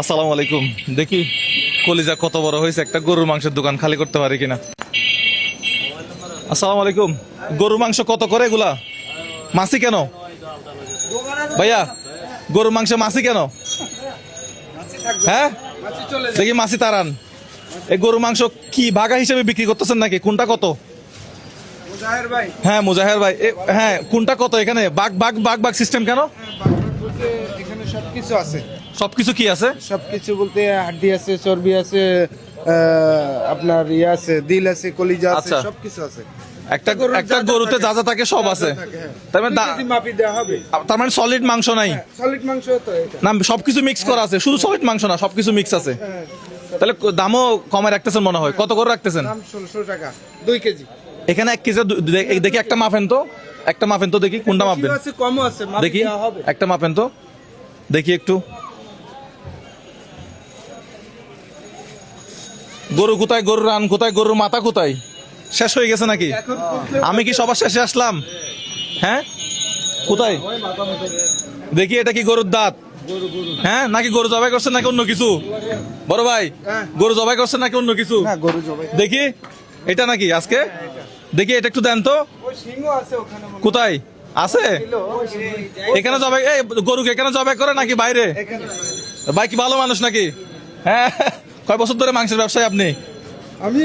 আসসালামু আলাইকুম। দেখি কলিজা কত বড় হয়েছে একটা গরুর মাংসের দোকান খালি করতে পারি কিনা। আসসালামু আলাইকুম। গরুর মাংস কত করে এগুলা? মাসি কেন? ভাইয়া গরুর মাংস মাসি কেন? হ্যাঁ? দেখি মাসি তারান। এই গরুর মাংস কি ভাগা হিসেবে বিক্রি করতেছেন নাকি? কোনটা কত? হ্যাঁ মুজাহের ভাই। হ্যাঁ কোনটা কত এখানে? বাঘ বাঘ বাঘ বাঘ সিস্টেম কেন? বলতে এখানে সবকিছু আছে। সবকিছু কি আছে? সবকিছু বলতে হাড্ডি আছে চর্বি আছে আপনার ইয়ে আছে দিল আছে কলিজা আছে আচ্ছা। সবকিছু আছে। একটা একটা গরুতে যা যা থাকে সব আছে। হ্যাঁ। তার মানে মাপি দেওয়া হবে। তার মানে সলিড মাংস নাই। সলিড মাংস তো না সবকিছু মিক্স করা আছে। শুধু সলিড মাংস না সবকিছু মিক্স আছে। হ্যাঁ, তাহলে দামও কমে রাখতেছেন মনে হয়। কত করে রাখতেছেন? দাম ষোলোশো টাকা দুই কেজি। এখানে এক কেজি দেখি একটা মাপেন তো। একটা মাপেন তো দেখি কোনটা মাপবেন? আছে কমও আছে দেখি। একটা মাপেন তো। দেখি একটু। গরু কোথায় গরুর রান কোথায় গরুর মাথা কোথায়? শেষ হয়ে গেছে নাকি? আমি কি সবার শেষে আসলাম? হ্যাঁ? কোথায়? দেখি এটা কি গরুর দাঁত। হ্যাঁ নাকি গরু জবাই করছেন নাকি অন্য কিছু? বড় ভাই। গরু জবাই করছেন নাকি অন্য কিছু? দেখি এটা নাকি আজকে? দেখি এটা একটু দেন তো। কোথায়? আছে। এখানে জবাই গরুকে এখানে জবাই করে নাকি বাইরে? ভাই কি ভালো মানুষ নাকি? হ্যাঁ। কয় বছর ধরে মাংসের ব্যবসায় আপনি? আমি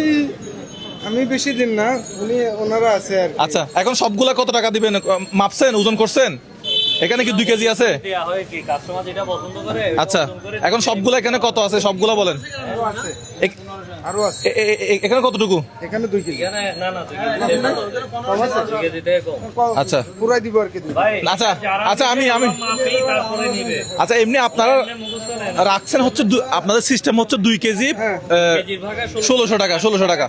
আমি বেশি দিন না উনি ওনারা আছে আর আচ্ছা এখন সবগুলা কত টাকা দিবেন? মাপছেন? ওজন করছেন? এখানে কি দুই কেজি আছে? দেয়া হয় কি কাস্টমার যেটা পছন্দ করে আচ্ছা এখন সবগুলা এখানে কত আছে? সবগুলা বলেন। আরও আছে। এখানে কতটুকু? এখানে দুই কেজি। না না আচ্ছা। পুরাই দিব আর কি আচ্ছা, আচ্ছা, আমি- আমি- আচ্ছা এমনি আপনারা রাখছেন হচ্ছে দু- আপনাদের সিস্টেম হচ্ছে দুই কেজি হ্যাঁ। ষোলোশো টাকা ষোলোশো টাকা।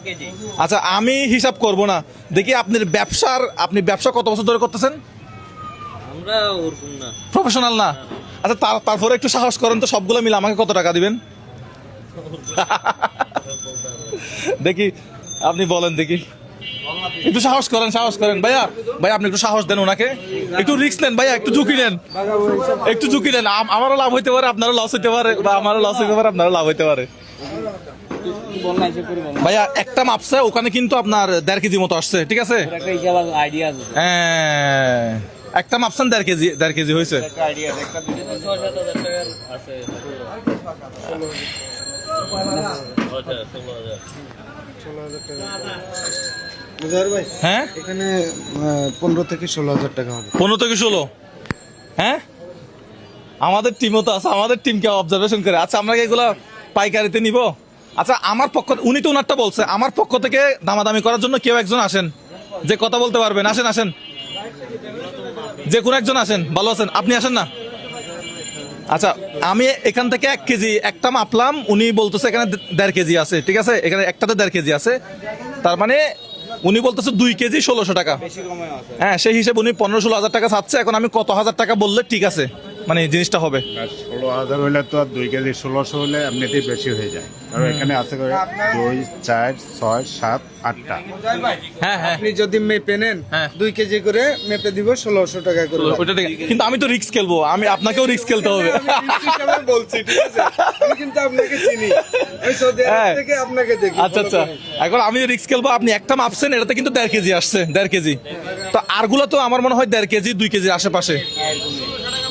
আচ্ছা আমি হিসাব করব না। দেখি আপনার ব্যবসার আপনি ব্যবসা কত বছর ধরে করতেছেন? আমরা ওরকম না। প্রফেশনাল না? আচ্ছা তার তারপরে একটু সাহস করেন তো সবগুলো মিলে আমাকে কত টাকা দিবেন? দেখি আপনি বলেন দেখি। একটু সাহস করেন সাহস করেন। ভাইয়া ভাই আপনি একটু সাহস দেন ওনাকে। একটু রিস্ক নেন ভাইয়া একটু ঝুঁকি নেন। একটু ঝুঁকি নেন। আমারও লাভ হইতে পারে আপনারও লস হইতে পারে বা আমারও লস হইতে পারে আপনারও লাভ হইতে পারে। ভাইয়া একটা মাপছে ওখানে কিন্তু আপনার দেড় কেজি মতো আসছে ঠিক আছে? হ্যাঁ, একটা মাপছেন দেড় কেজি দেড় কেজি হয়েছে হ্যাঁ? এখানে পনেরো থেকে ষোলো হাজার টাকা হবে। পনেরো থেকে ষোলো? হ্যাঁ? আমাদের টিমও তো আছে আমাদের টিমকে অবজারভেশন করে। আচ্ছা আমরা কি এগুলো পাইকারিতে নিব? আচ্ছা আমার পক্ষ উনি তো ওনারটা বলছে আমার পক্ষ থেকে দামাদামি করার জন্য কেউ একজন আসেন। যে কথা বলতে পারবেন আসেন আসেন। যে কোনো একজন আসেন ভালো আছেন? আপনি আসেন না? আচ্ছা আমি এখান থেকে এক কেজি একটা মাপলাম উনি বলতেছে এখানে দেড় কেজি আছে ঠিক আছে? এখানে একটাতে দেড় কেজি আছে। তার মানে উনি বলতেছে দুই কেজি ষোলোশো টাকা। হ্যাঁ সেই হিসেবে উনি পনেরো ষোলো হাজার টাকা চাচ্ছে এখন আমি কত হাজার টাকা বললে ঠিক আছে? মানে জিনিসটা হবে? ষোলো হাজার হইলে তো আর দুই কেজি ষোলোশো হলে এমনিতেই বেশি হয়ে যায়। কারণ এখানে আছে করে দুই চার ছয় সাত আটটা। হ্যাঁ হ্যাঁ। আপনি যদি মেপে নেন হ্যাঁ। দুই কেজি করে মেপে দিব ষোলোশো টাকা করে। কিন্তু আমি তো রিস্ক খেলব। আমি আপনাকেও রিক্স খেলতে হবে। বলছি ঠিক আছে? আমি কিন্তু আপনাকে চিনি। হ্যাঁ। থেকে আপনাকে দেখি আচ্ছা আচ্ছা। এখন আমি রিস্ক খেলব আপনি একটা মাপছেন এটাতে কিন্তু দেড় কেজি আসছে দেড় কেজি। তো আরগুলো তো আমার মনে হয় দেড় কেজি দুই কেজির আশেপাশে।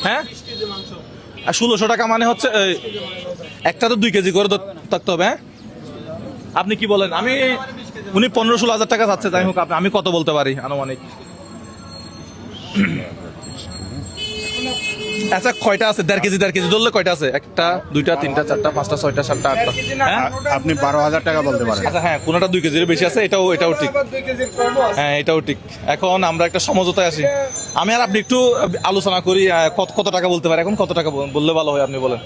হ্যাঁ? আর ষোলোশো টাকা মানে হচ্ছে একটা তো দুই কেজি করে থাকতে হবে হ্যাঁ? আপনি কি বলেন? আমি, উনি পনেরো ষোলো হাজার টাকা চাচ্ছে যাই হোক আমি কত বলতে পারি আনুমানিক? আচ্ছা কয়টা আছে? দেড় কেজি দেড় কেজি ধরলে কয়টা আছে? একটা দুইটা তিনটা চারটা পাঁচটা ছয়টা সাতটা আটটা। হ্যাঁ আপনি বারো হাজার টাকা বলতে পারেন। আচ্ছা হ্যাঁ কোনোটা দুই কেজির বেশি আছে এটাও এটাও ঠিক। হ্যাঁ এটাও ঠিক। এখন আমরা একটা সমঝোতায় আসি। আমি আর আপনি একটু আলোচনা করি কত কত টাকা বলতে পারি? এখন কত টাকা বললে ভালো হয় আপনি বলেন।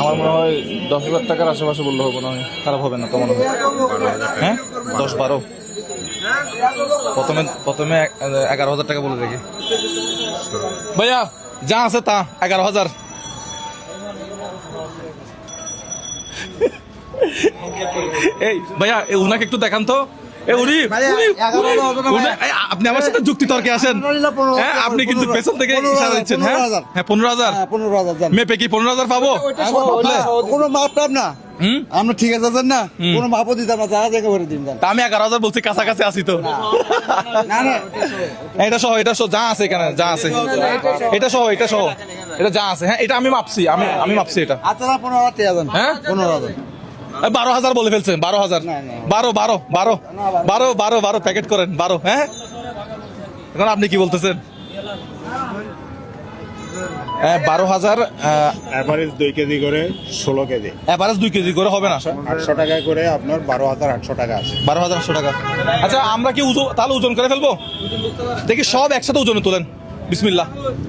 আমার মনে হয় দশ হাজার টাকার আশেপাশে বললে হবে না খারাপ হবে না তো মনে হয় হ্যাঁ? দশ বারো। প্রথমে প্রথমে এগারো হাজার টাকা বলে দেখি। ভাইয়া, যা আছে তা, এগারো হাজার। এই, ভাইয়া উনাকে একটু দেখান তো। উনি উনি- উনি- এই, আপনি আমার সাথে যুক্তি তর্কে আসেন। হ্যাঁ আপনি কিন্তু পেছন থেকে ইশারা দিচ্ছেন হ্যাঁ? হ্যাঁ পনেরো হাজার। পনেরো হাজার মেপে কি পনেরো হাজার পাবো? কোনো মাপ টাপ না। আমরা ঠিক আছে আছেন না? কোনো মাপও দিতাম না যা জায়গা ভরে দিন আমি এগারো হাজার বলছি কাছাকাছি আসি তো। না না এটা সহ এটা সহ। যা আছে এখানে যা আছে। এটা সহ এটা সহ এটা যা আছে হ্যাঁ এটা আমি মাপছি আমি আমি মাপছি এটা। আচ্ছা পনেরো হাজার হ্যাঁ? পনেরো হাজার। বারো হাজার বলে ফেলছেন বারো হাজার। না, না। বারো বারো বারো বারো। বারো বারো প্যাকেট করেন বারো হ্যাঁ? এখন আপনি কি বলতেছেন? বারো হাজার অ্যাভারেজ দুই কেজি করে ষোলো কেজি। অ্যাভারেজ দুই কেজি করে হবে না? আটশো টাকা করে আপনার বারো হাজার আটশো টাকা আছে। বারো হাজার আটশো টাকা। আচ্ছা আমরা কি ওজন তাহলে ওজন করে ফেলব? দেখি সব একসাথে ওজনে তোলেন। বিসমিল্লাহ।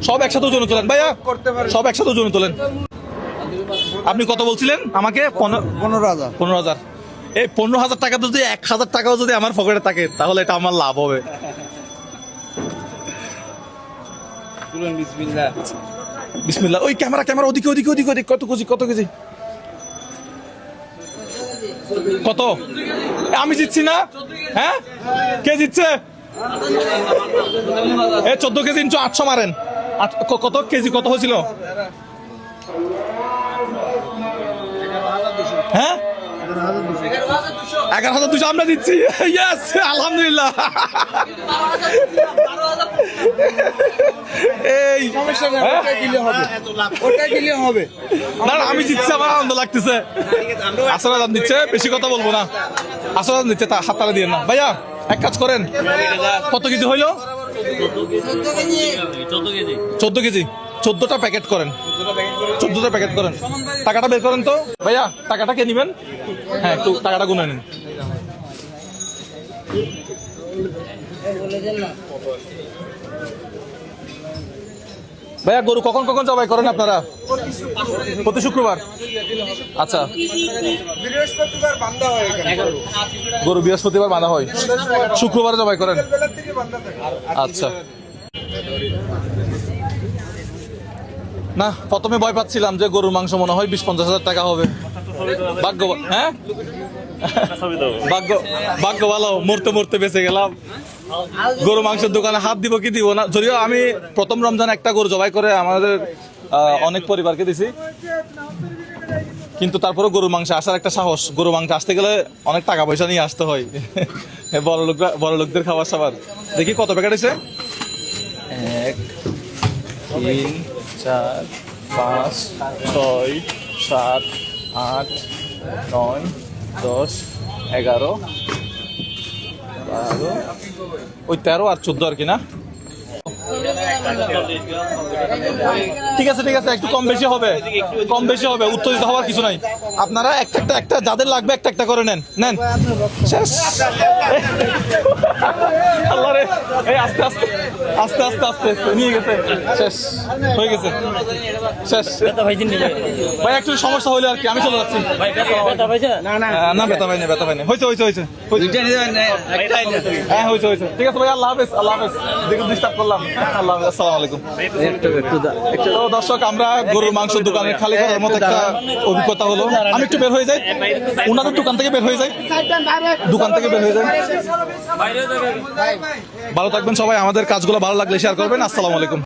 সব একসাথে ওজনে তোলেন। ভাইয়া সব একসাথে ওজনে তোলেন। আপনি কত বলছিলেন আমাকে? পনেরো পনেরো হাজার। পনেরো হাজার। এই পনেরো হাজার টাকা যদি এক হাজার টাকাও যদি আমার পকেটে থাকে তাহলে এটা আমার লাভ হবে। বিসমিল্লাহ। ওই ক্যামেরা ক্যামেরা ওদিকে ওদিকে ওদিকে ওদিকে। কত কেজি কত কেজি কত? এ, আমি জিতছি না? হ্যাঁ? কে জিতছে? এ চোদ্দ কেজি ইঞ্চু আটশো মারেন। আট- ক- কত? কেজি কত হয়েছিল? হ্যাঁ? এগারো হাজার দুশো। আমরা দিচ্ছি। ইয়েস আলহামদুলিল্লাহ। এই হ্যাঁ? হবে। না আমি জিতছি আমার আনন্দ লাগতেছে। আসলে দাম দিচ্ছে বেশি কথা বলব না। আসলে দাম দিচ্ছে তা হাত তালা দিয়ে না। ভাইয়া এক কাজ করেন। কত কেজি হইল? চোদ্দ কেজি। চোদ্দ কেজি। চোদ্দটা প্যাকেট করেন। চোদ্দটা প্যাকেট করেন। টাকাটা বের করেন তো? ভাইয়া, টাকাটা কে নিবেন? হ্যাঁ একটু টাকাটা গুনে নিন। ভাইয়া, গরু কখন কখন জবাই করেন আপনারা? প্রতি শুক্রবার? আচ্ছা। গরু বৃহস্পতিবার বাঁধা হয়। শুক্রবার জবাই করেন। আচ্ছা। না, প্রথমে ভয় পাচ্ছিলাম যে গরুর মাংস মনে হয় বিশ পঞ্চাশ হাজার টাকা হবে। ভাগ্য হ্যাঁ? ভাগ্য ভাগ্য ভালো, মরতে মরতে বেঁচে গেলাম। গরু মাংসের দোকানে হাত দিব কি দিব না? যদিও আমি প্রথম রমজান একটা গরু জবাই করে আমাদের অনেক পরিবারকে দিছি। কিন্তু তারপরে গরুর মাংস আসার একটা সাহস। গরু মাংস আসতে গেলে অনেক টাকা পয়সা নিয়ে আসতে হয়। বড় লোকরা বড় লোকদের খাবার সাবার দেখি কত প্যাকেট হয়েছে? এক, তিন চার, পাঁচ, ছয়, সাত, আট, নয়, দশ, এগারো, বারো, ওই তেরো আর চোদ্দ আর কি না? ঠিক আছে ঠিক আছে একটু কম বেশি হবে। কম বেশি হবে উত্তেজিত হওয়ার কিছু নাই। আপনারা একটা একটা একটা যাদের লাগবে একটা একটা করে নেন। নেন। শেষ। আল্লাহ রে। এই আস্তে আস্তে। আস্তে আস্তে আস্তে আস্তে। নিয়ে গেছে। শেষ। হয়ে গেছে। শেষ। ভাই একটু সমস্যা হইলে আর কি আমি চলে যাচ্ছি। না ব্যথা পাইনি ব্যথা পাইনি। হয়েছে হয়েছে হয়েছে হয়েছে। হ্যাঁ হয়েছে হয়েছে ঠিক আছে ভাই আল্লাহ হাফেজ আল্লাহ হাফেজ। দেখুন ডিস্টার্ব করলাম। আল্লাহ হাফেজ। আসসালামু আলাইকুম। তো দর্শক আমরা গরুর মাংস দোকানের খালি করার মতো একটা অভিজ্ঞতা হলো। আমি একটু বের হয়ে যাই। ওনাদের দোকান থেকে বের হয়ে যাই। দোকান থেকে বের হয়ে যাই। ভালো থাকবেন সবাই। আমাদের কাজগুলো ভালো লাগলে শেয়ার করবেন। আসসালামু আলাইকুম।